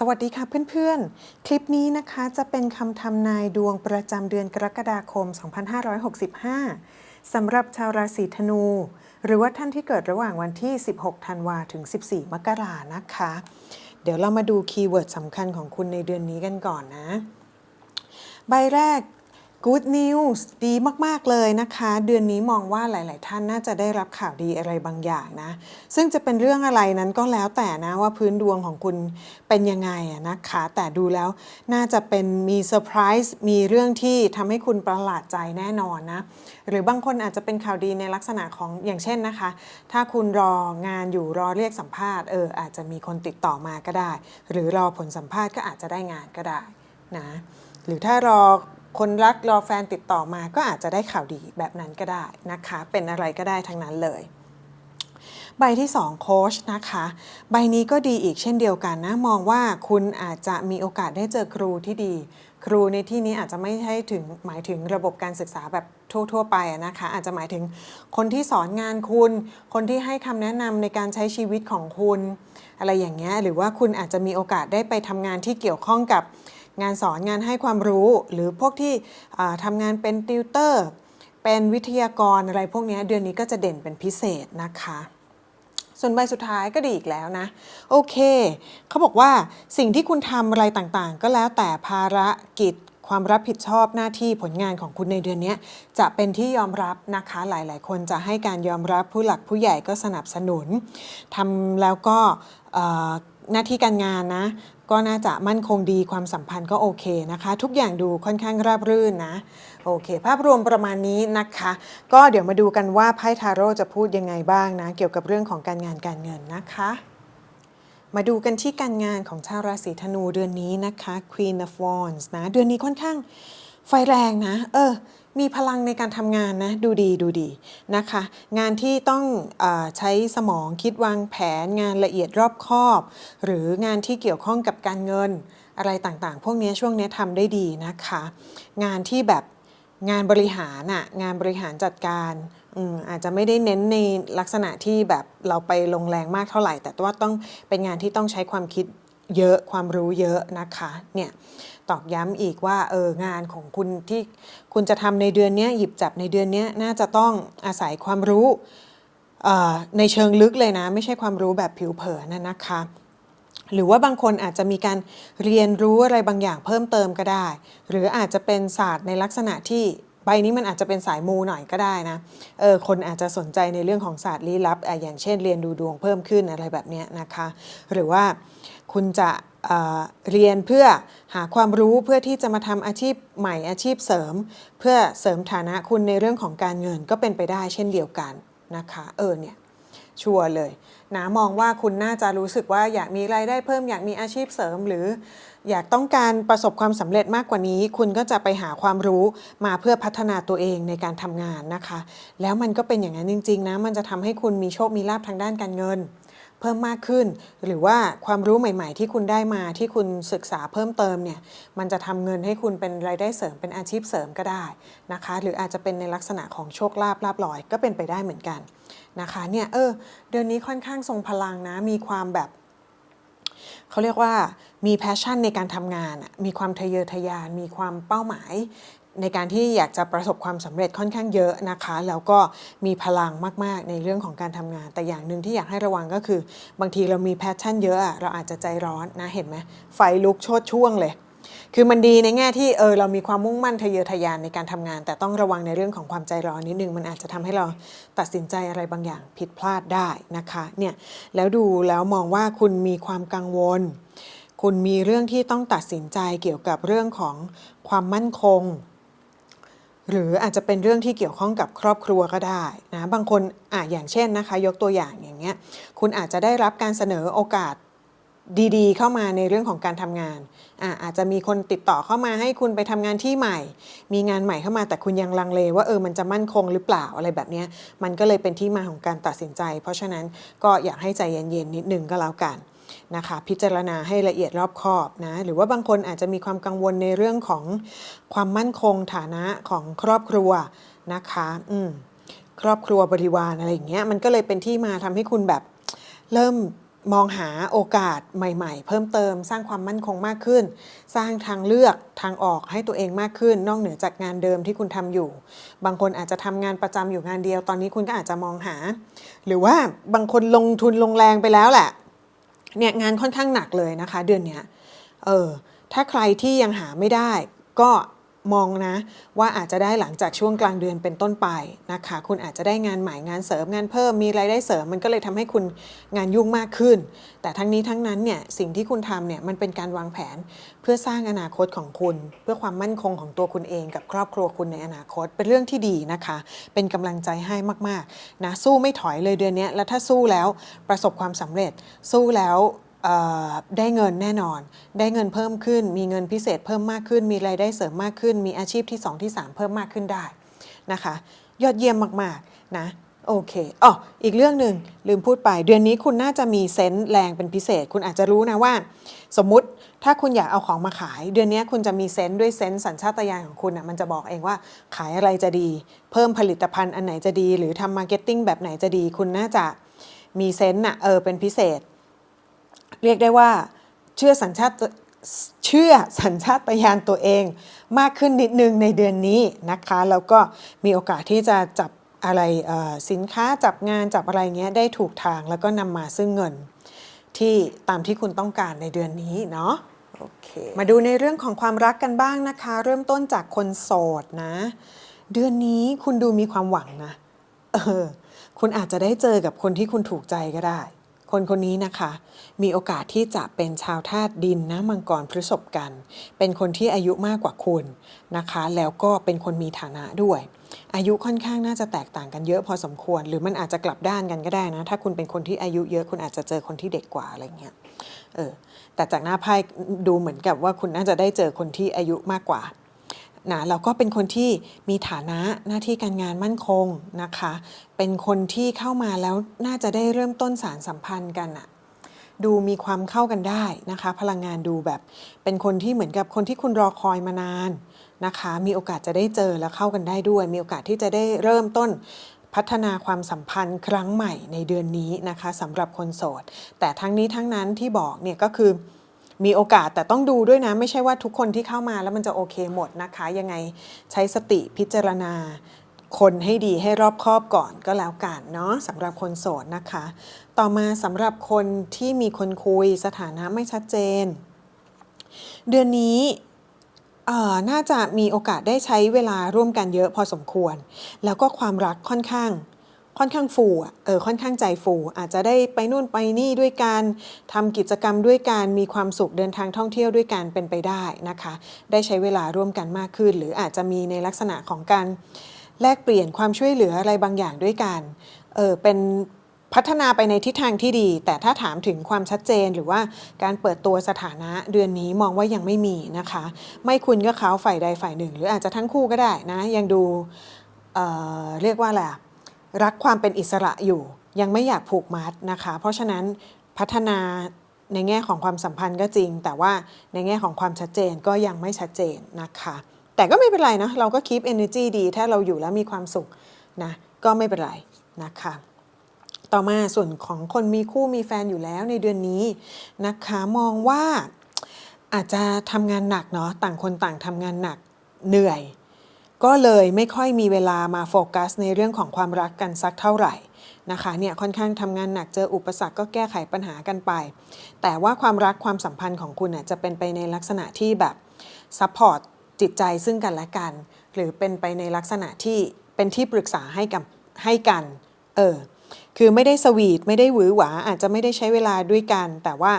สวัสดีค่ะเพื่อนๆ คลิปนี้นะคะจะเป็นคำทำนายดวงประจำเดือนกรกฎาคม 2565 สำหรับชาวราศีธนู หรือว่าท่านที่เกิดระหว่างวันที่ 16 ธันวาถึง 14 มกรานะคะ เดี๋ยวเรามาดูคีย์เวิร์ดสำคัญของคุณในเดือนนี้กันก่อนนะ ใบแรก Good News ดีมากๆเลยนะคะ เดือนนี้มองว่าหลาย ๆ ท่านน่าจะได้รับข่าวดีอะไรบางอย่างนะ ซึ่งจะเป็นเรื่องอะไรนั้นก็แล้วแต่นะว่าพื้นดวงของคุณเป็นยังไงอะนะคะ แต่ดูแล้วน่าจะเป็นมีเซอร์ไพรส์มีเรื่องที่ทำให้คุณประหลาดใจแน่นอนนะ หรือบางคนอาจจะเป็นข่าวดีในลักษณะของอย่างเช่นนะคะ ถ้าคุณรองานอยู่รอเรียกสัมภาษณ์เอออาจจะมีคนติดต่อมาก็ได้ หรือรอผลสัมภาษณ์ก็อาจจะได้งานก็ได้นะหรือถ้ารอ คนรักรอแฟนติดต่อมาก็อาจจะได้ข่าวดีแบบนั้นก็ได้นะคะ เป็นอะไรก็ได้ทั้งนั้นเลย ใบที่2โค้ชนะคะ ใบนี้ก็ดีอีกเช่นเดียวกันนะ มองว่าคุณอาจจะมีโอกาสได้เจอครูที่ดี ครูในที่นี้อาจจะไม่ใช่ถึงหมายถึงระบบการศึกษาแบบทั่วๆไปนะคะ อาจจะหมายถึงคนที่สอนงานคุณ คนที่ให้คำแนะนำในการใช้ชีวิตของคุณ อะไรอย่างเงี้ยหรือว่าคุณอาจจะมีโอกาสได้ไปทำงานที่เกี่ยวข้องกับ งานสอนงานให้ความรู้ หรือพวกที่ทำงานเป็นติวเตอร์ เป็นวิทยากรอะไรพวกนี้เดือนนี้ก็จะเด่นเป็นพิเศษนะคะส่วนใบสุดท้ายก็ดีอีกแล้วนะ โอเค เขาบอกว่าสิ่งที่คุณทำอะไรต่างๆ ก็แล้วแต่ภารกิจความรับผิดชอบหน้าที่ผลงานของคุณในเดือนนี้จะเป็นที่ยอมรับนะคะหลายๆ คนจะให้การยอมรับผู้หลักผู้ใหญ่ก็สนับสนุนทำแล้วก็หน้าที่การงานนะ ก็น่าจะมั่นคงดีความสัมพันธ์ก็โอเคนะคะ ทุกอย่างดูค่อนข้างราบรื่นนะ โอเค ภาพรวมประมาณนี้นะคะ ก็เดี๋ยวมาดูกันว่าไพ่ทาโร่จะพูดยังไงบ้างนะ เกี่ยวกับเรื่องของการงานการเงินนะคะ มาดูกันที่การงานของชาวราศีธนูเดือนนี้นะคะ Queen of Wands นะเดือนนี้ค่อนข้าง ไฟแรงนะ เออ มีพลังในการทำงานนะ ดูดีดูดีนะคะ งานที่ต้องอใช้สมองคิดวางแผนงานละเอียดรอบคอบ หรืองานที่เกี่ยวข้องกับการเงิน อะไรต่างๆ พวกนี้ช่วงนี้ทำได้ดีนะคะ งานที่แบบงานบริหารน่ะงานบริหารจัดการอาจจะไม่ได้เน้นในลักษณะที่แบบเราไปลงแรงมากเท่าไหร่ แต่ว่าต้องเป็นงานที่ต้องใช้ความคิดเยอะความรู้เยอะนะคะเนี่ย ตอกย้ำอีกว่าเอองานของคุณที่คุณจะทำในเดือนนี้หยิบจับในเดือนนี้น่าจะต้องอาศัยความรู้ในเชิงลึกเลยนะ ไม่ใช่ความรู้แบบผิวเผินนะนะคะ หรือว่าบางคนอาจจะมีการเรียนรู้อะไรบางอย่างเพิ่มเติมก็ได้ หรืออาจจะเป็นศาสตร์ในลักษณะที่ใบนี้มันอาจจะเป็นสายมูหน่อยก็ได้นะเออคนอาจจะสนใจในเรื่องของศาสตร์ลี้ลับออย่างเช่นเรียนดูดวงเพิ่มขึ้นอะไรแบบนี้นะคะ หรือว่าคุณจะ เรียนเพื่อหาความรู้เพื่อที่จะมาทำอาชีพใหม่อาชีพเสริม เพื่อเสริมฐานะคุณในเรื่องของการเงินก็เป็นไปได้เช่นเดียวกันนะคะเออเนี่ยชัวร์เลยนะมองว่าคุณน่าจะรู้สึกว่าอยากมีรายได้เพิ่มอยากมีอาชีพเสริม หรืออยากต้องการประสบความสำเร็จมากกว่านี้ คุณก็จะไปหาความรู้มาเพื่อพัฒนาตัวเองในการทำงานนะคะ แล้วมันก็เป็นอย่างนั้นจริง ๆ นะ มันจะทำให้คุณมีโชคมีลาภทางด้านการเงิน เพิ่มมากขึ้น หรือว่าความรู้ใหม่ๆ ที่คุณได้มาที่คุณศึกษาเพิ่มเติมเนี่ยมันจะทำเงินให้คุณเป็นรายได้เสริมเป็นอาชีพเสริมก็ได้นะคะ หรืออาจจะเป็นในลักษณะของโชคลาภลาบลอยก็เป็นไปได้เหมือนกันนะคะเนี่ยเออเดือนนี้ค่อนข้างทรงพลังนะมีความแบบเขาเรียกว่ามีแพชชั่นในการทำงาน มีความทะเยอทะยาน มีความเป้าหมาย ในการที่อยากจะประสบความสำเร็จค่อนข้างเยอะนะคะ แล้วก็มีพลังมากๆในเรื่องของการทำงาน แต่อย่างหนึ่งที่อยากให้ระวังก็คือ บางทีเรามีแพชชั่นเยอะเราอาจจะใจร้อนนะเห็นไหมไฟลุกโชดช่วงเลย คือมันดีในแง่ที่เออเรามีความมุ่งมั่นทะเยอทะยานในการทำงาน แต่ต้องระวังในเรื่องของความใจร้อนนิดนึงมันอาจจะทำให้เราตัดสินใจอะไรบางอย่างผิดพลาดได้นะคะเนี่ยแล้วดูแล้วมองว่าคุณมีความกังวล คุณมีเรื่องที่ต้องตัดสินใจเกี่ยวกับเรื่องของความมั่นคง หรืออาจจะเป็นเรื่องที่เกี่ยวข้องกับครอบครัวก็ได้นะบางคนอะอย่างเช่นนะคะ ยกตัวอย่างอย่างเงี้ยคุณอาจจะได้รับการเสนอโอกาสดีๆ เข้ามาในเรื่องของการทำงานอะอาจจะมีคนติดต่อเข้ามาให้คุณไปทำงานที่ใหม่ มีงานใหม่เข้ามาแต่คุณยังลังเล ว่าเออมันจะมั่นคงหรือเปล่าอะไรแบบนี้มันก็เลยเป็นที่มาของการตัดสินใจ เพราะฉะนั้นก็อยากให้ใจเย็นๆนิดนึงก็แล้วกัน นะคะพิจารณาให้ละเอียดรอบคอบนะหรือว่าบางคนอาจจะมีความกังวลในเรื่องของความมั่นคงฐานะของครอบครัวนะคะอืมครอบครัวบริวารอะไรอย่างเงี้ยมันก็เลยเป็นที่มาทำให้คุณแบบเริ่มมองหาโอกาสใหม่ ๆ เพิ่มเติม สร้างความมั่นคงมากขึ้น สร้างทางเลือกทางออกให้ตัวเองมากขึ้น นอกเหนือจากงานเดิมที่คุณทำอยู่ บางคนอาจจะทำงานประจำอยู่งานเดียวตอนนี้คุณก็อาจจะมองหา หรือว่าบางคนลงทุนลงแรงไปแล้วแหละ เนี่ยงานค่อนข้างหนักเลยนะคะ เดือนเนี้ยเออถ้าใครที่ยังหาไม่ได้ ก็ มองนะ ว่าอาจจะได้หลังจากช่วงกลางเดือนเป็นต้นไปนะคะ คุณอาจจะได้งานใหม่งานเสริมงานเพิ่มมีรายได้เสริม มันก็เลยทำให้คุณงานยุ่งมากขึ้น แต่ทั้งนี้ทั้งนั้นเนี่ยสิ่งที่คุณทำเนี่ยมันเป็นการวางแผนเพื่อสร้างอนาคตของคุณ เพื่อความมั่นคงของตัวคุณเองกับครอบครัวคุณในอนาคตเป็นเรื่องที่ดีนะคะ เป็นกำลังใจให้มากๆนะสู้ไม่ถอยเลยเดือนนี้แล้วถ้าสู้แล้วประสบความสำเร็จสู้แล้ว ได้เงินแน่นอน ได้เงินเพิ่มขึ้น มีเงินพิเศษเพิ่มมากขึ้น มีรายได้เสริมมากขึ้น มีอาชีพที่ 2 ที่ 3 เพิ่มมากขึ้นได้นะคะ ยอดเยี่ยมมากๆนะโอเคอ๋ออีกเรื่องหนึ่งลืมพูดไป เดือนนี้คุณน่าจะมีเซนส์แรงเป็นพิเศษ คุณอาจจะรู้นะว่า สมมุติถ้าคุณอยากเอาของมาขาย เดือนนี้คุณจะมีเซนส์ด้วยเซนส์สัญชาตญาณของคุณอะมันจะบอกเองว่าขายอะไรจะดี เพิ่มผลิตภัณฑ์อันไหนจะดี หรือทำมาร์เก็ตติ้งแบบไหนจะดี คุณน่าจะมีเซนส์น่ะเออเป็นพิเศษ เรียกได้ว่าเชื่อสัญชาตเชื่อสัญชาตญาณตัวเองมากขึ้นนิดนึงในเดือนนี้นะคะแล้วก็มีโอกาสที่จะจับอะไรเอ่อสินค้าจับงานจับอะไรเงี้ยได้ถูกทางแล้วก็นำมาซึ่งเงินที่ตามที่คุณต้องการในเดือนนี้เนาะโอเคมาดูในเรื่องของความรักกันบ้างนะคะ เริ่มต้นจากคนโสดนะ เดือนนี้คุณดูมีความหวังนะเออคุณอาจจะได้เจอกับคนที่คุณถูกใจก็ได้ คนคนนี้นะคะ มีโอกาสที่จะเป็นชาวธาตุดินนะมังกรพฤษภกัน เป็นคนที่อายุมากกว่าคุณนะคะ แล้วก็เป็นคนมีฐานะด้วย อายุค่อนข้างน่าจะแตกต่างกันเยอะพอสมควร หรือมันอาจจะกลับด้านกันก็ได้นะ ถ้าคุณเป็นคนที่อายุเยอะคุณอาจจะเจอคนที่เด็กกว่าอะไรเงี้ยเออแต่จากหน้าไพ่ดูเหมือนกับว่าคุณน่าจะได้เจอคนที่อายุมากกว่า นะเราก็เป็นคนที่มีฐานะหน้าที่การงานมั่นคงนะคะ เป็นคนที่เข้ามาแล้วน่าจะได้เริ่มต้นสารสัมพันธ์กันอะดูมีความเข้ากันได้นะคะ พลังงานดูแบบ เป็นคนที่เหมือนกับคนที่คุณรอคอยมานานนะคะ มีโอกาสจะได้เจอแล้วเข้ากันได้ด้วย มีโอกาสที่จะได้เริ่มต้นพัฒนาความสัมพันธ์ครั้งใหม่ในเดือนนี้นะคะสำหรับคนโสด แต่ทั้งนี้ทั้งนั้นที่บอกเนี่ยก็คือ มีโอกาสแต่ต้องดูด้วยนะ ไม่ใช่ว่าทุกคนที่เข้ามาแล้วมันจะโอเคหมดนะคะ ยังไงใช้สติพิจารณา คนให้ดีให้รอบคอบก่อนก็แล้วกันเนาะสำหรับคนโสดนะคะ ต่อมาสำหรับคนที่มีคนคุยสถานะไม่ชัดเจน เดือนนี้น่าจะมีโอกาสได้ใช้เวลาร่วมกันเยอะพอสมควร แล้วก็ความรักค่อนข้าง ค่อนข้างฟูอะเออค่อนข้างใจฟู อาจจะได้ไปนู่นไปนี่ด้วยกันทำกิจกรรมด้วยกันมีความสุขเดินทางท่องเที่ยวด้วยกันเป็นไปได้นะคะ ได้ใช้เวลาร่วมกันมากขึ้น หรืออาจจะมีในลักษณะของการแลกเปลี่ยนความช่วยเหลืออะไรบางอย่างด้วยกันเออเป็นพัฒนาไปในทิศทางที่ดี แต่ถ้าถามถึงความชัดเจนหรือว่าการเปิดตัวสถานะเดือนนี้มองว่ายังไม่มีนะคะ ไม่คุณก็เขาฝ่ายใดฝ่ายหนึ่ง หรืออาจจะทั้งคู่ก็ได้นะ ยังดูเอ่อเรียกว่าอะไรอะ รักความเป็นอิสระอยู่ ยังไม่อยากผูกมัดนะคะ เพราะฉะนั้นพัฒนาในแง่ของความสัมพันธ์ก็จริง แต่ว่าในแง่ของความชัดเจนก็ยังไม่ชัดเจนนะคะ แต่ก็ไม่เป็นไรนะเราก็ keep energy ดี ถ้าเราอยู่แล้วมีความสุขนะก็ไม่เป็นไรนะคะต่อมาส่วนของคนมีคู่มีแฟนอยู่แล้วในเดือนนี้นะคะมองว่าอาจจะทำงานหนักเนาะต่างคนต่างทำงานหนักเหนื่อย ก็เลยไม่ค่อยมีเวลามาโฟกัสในเรื่องของความรักกันสักเท่าไหร่นะคะเนี่ยค่อนข้างทำงานหนักเจออุปสรรคก็แก้ไขปัญหากันไป แต่ว่าความรักความสัมพันธ์ของคุณน่ะจะเป็นไปในลักษณะที่แบบซัพพอร์ตจิตใจซึ่งกันและกัน หรือเป็นไปในลักษณะที่เป็นที่ปรึกษาให้กับให้กันเออคือไม่ได้สวีทไม่ได้หวือหวาอาจจะไม่ได้ใช้เวลาด้วยกัน แต่ว่า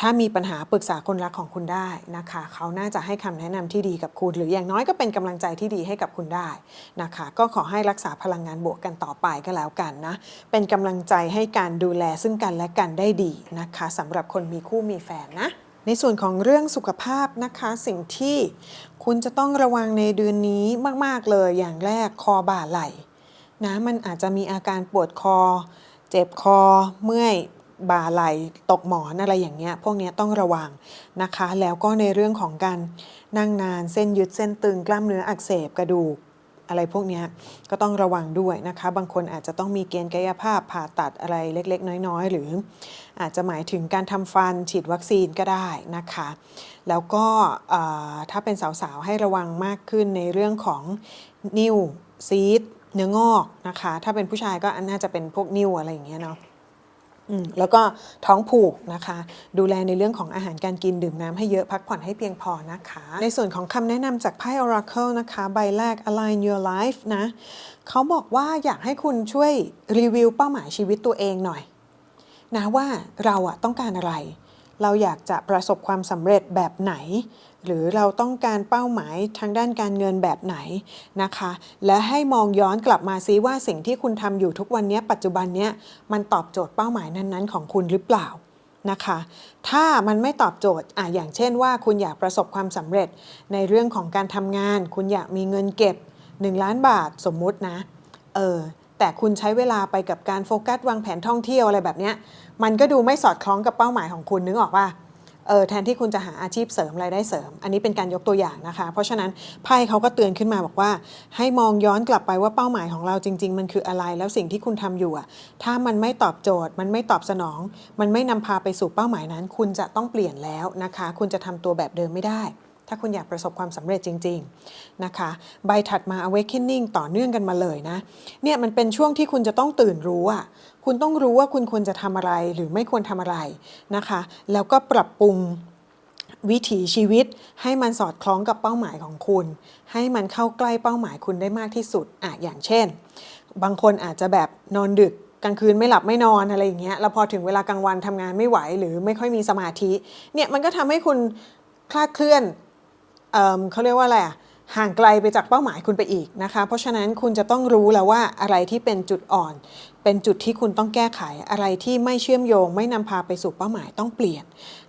ถ้ามีปัญหาปรึกษาคนรักของคุณได้นะคะ เขาน่าจะให้คำแนะนำที่ดีกับคุณ หรืออย่างน้อยก็เป็นกำลังใจที่ดีให้กับคุณได้นะคะ ก็ขอให้รักษาพลังงานบวกกันต่อไปก็แล้วกันนะ เป็นกำลังใจให้การดูแลซึ่งกันและกันได้ดีนะคะสำหรับคนมีคู่มีแฟนนะในส่วนของเรื่องสุขภาพนะคะ สิ่งที่คุณจะต้องระวังในเดือนนี้มาก ๆ เลยอย่างแรกคอบ่าไหล่นะมันอาจจะมีอาการปวดคอ เจ็บคอเมื่อย บาไหลตกหมอนอะไรอย่างเงี้ยพวกนี้ต้องระวังนะคะ แล้วก็ในเรื่องของการนั่งนานเส้นยึดเส้นตึงกล้ามเนื้ออักเสบกระดูกอะไรพวกนี้ก็ต้องระวังด้วยนะคะ บางคนอาจจะต้องมีเกณฑ์กายภาพผ่าตัดอะไรเล็ก ๆ น้อย ๆ หรืออาจจะหมายถึงการทำฟันฉีดวัคซีนก็ได้นะคะ แล้วก็ถ้าเป็นสาว ๆ ให้ระวังมากขึ้นในเรื่องของนิ่วซีดเนื้องอกนะคะ ถ้าเป็นผู้ชายก็น่าจะเป็นพวกนิ่วอะไรอย่างเงี้ยเนาะ แล้วก็ท้องผูกนะคะ ดูแลในเรื่องของอาหารการกินดื่มน้ำให้เยอะพักผ่อนให้เพียงพอนะคะ ในส่วนของคำแนะนำจากไพ่ Oracle นะคะ ใบแรก Align Your Life นะเขาบอกว่าอยากให้คุณช่วยรีวิวเป้าหมายชีวิตตัวเองหน่อยนะว่าเราอะต้องการอะไร เราอยากจะประสบความสำเร็จแบบไหน หรือเราต้องการเป้าหมายทางด้านการเงินแบบไหนนะคะ และให้มองย้อนกลับมาซิว่าสิ่งที่คุณทำอยู่ทุกวันนี้ปัจจุบันนี้มันตอบโจทย์เป้าหมายนั้นๆ ของคุณหรือเปล่านะคะ ถ้ามันไม่ตอบโจทย์อะอย่างเช่นว่าคุณอยากประสบความสำเร็จในเรื่องของการทำงาน คุณอยากมีเงินเก็บ 1 ล้านบาทสมมุตินะเออแต่คุณใช้เวลาไปกับการโฟกัสวางแผนท่องเที่ยวอะไรแบบนี้มันก็ดูไม่สอดคล้องกับเป้าหมายของคุณนึกออกป่ะ เออแทนที่คุณจะหาอาชีพเสริมรายได้เสริม อันนี้เป็นการยกตัวอย่างนะคะ เพราะฉะนั้นไพ่เขาก็เตือนขึ้นมาบอกว่า ให้มองย้อนกลับไปว่าเป้าหมายของเราจริง ๆ มันคืออะไรแล้วสิ่งที่คุณทำอยู่อะถ้ามันไม่ตอบโจทย์ มันไม่ตอบสนอง มันไม่นำพาไปสู่เป้าหมายนั้น คุณจะต้องเปลี่ยนแล้วนะคะ คุณจะทำตัวแบบเดิมไม่ได้ ถ้าคุณอยากประสบความสำเร็จจริง ๆนะคะ ใบถัดมา awakening ต่อเนื่องกันมาเลยนะเนี่ยมันเป็นช่วงที่คุณจะต้องตื่นรู้อะ คุณต้องรู้ว่าคุณควรจะทำอะไรหรือไม่ควรทำอะไรนะคะ แล้วก็ปรับปรุงวิถีชีวิตให้มันสอดคล้องกับเป้าหมายของคุณ ให้มันเข้าใกล้เป้าหมายคุณได้มากที่สุดอะอย่างเช่น บางคนอาจจะแบบนอนดึกกลางคืนไม่หลับไม่นอนอะไรอย่างเงี้ยแล้วพอถึงเวลากลางวันทำงานไม่ไหวหรือไม่ค่อยมีสมาธิเนี่ยมันก็ทำให้คุณคลาดเคลื่อนเอิ่มเขาเรียกว่าอะไรอะ ห่างไกลไปจากเป้าหมายคุณไปอีกนะคะ เพราะฉะนั้นคุณจะต้องรู้แล้วว่าอะไรที่เป็นจุดอ่อน เป็นจุดที่คุณต้องแก้ไขอะไรที่ไม่เชื่อมโยง ไม่นำพาไปสู่เป้าหมายต้องเปลี่ยน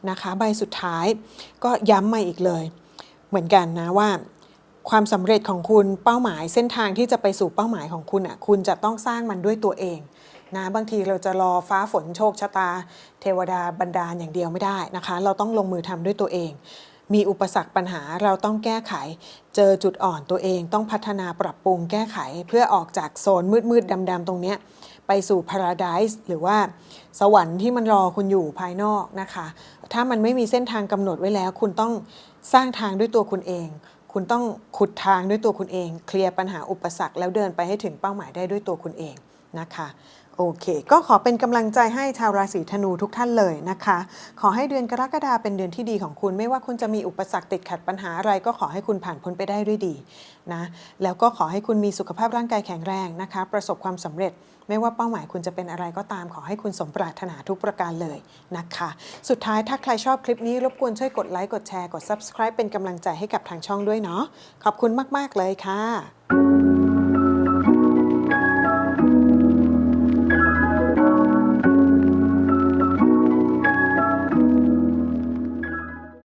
นะคะ ใบสุดท้ายก็ย้ำมาอีกเลย เหมือนกันนะว่า ความสำเร็จของคุณเป้าหมายเส้นทางที่จะไปสู่เป้าหมายของคุณอะคุณจะต้องสร้างมันด้วยตัวเองนะบางทีเราจะรอฟ้าฝนโชคชะตา เทวดาบันดาลอย่างเดียวไม่ได้นะคะ เราต้องลงมือทำด้วยตัวเอง มีอุปสรรคปัญหาเราต้องแก้ไข เจอจุดอ่อนตัวเองต้องพัฒนาปรับปรุงแก้ไข เพื่อออกจากโซนมืดๆดำๆตรงเนี้ยไปสู่พาราไดส์หรือว่าสวรรค์ที่มันรอคุณอยู่ภายนอกนะคะ ถ้ามันไม่มีเส้นทางกำหนดไว้แล้ว คุณต้องสร้างทางด้วยตัวคุณเอง คุณต้องขุดทางด้วยตัวคุณเอง เคลียร์ปัญหาอุปสรรคแล้วเดินไปให้ถึงเป้าหมายได้ด้วยตัวคุณเองนะคะ โอเค ก็ขอเป็นกำลังใจให้ชาวราศีธนูทุกท่านเลยนะคะ ขอให้เดือนกรกฎาเป็นเดือนที่ดีของคุณ ไม่ว่าคุณจะมีอุปสรรคติดขัดปัญหาอะไรก็ขอให้คุณผ่านพ้นไปได้ด้วยดีนะ แล้วก็ขอให้คุณมีสุขภาพร่างกายแข็งแรงนะคะ ประสบความสำเร็จ ไม่ว่าเป้าหมายคุณจะเป็นอะไรก็ตาม ขอให้คุณสมปรารถนาทุกประการเลยนะคะ สุดท้ายถ้าใครชอบคลิปนี้รบกวนช่วยกดไลค์ กดแชร์ กด subscribe เป็นกำลังใจให้กับทางช่องด้วยเนาะ ขอบคุณมาก ๆ เลยค่ะ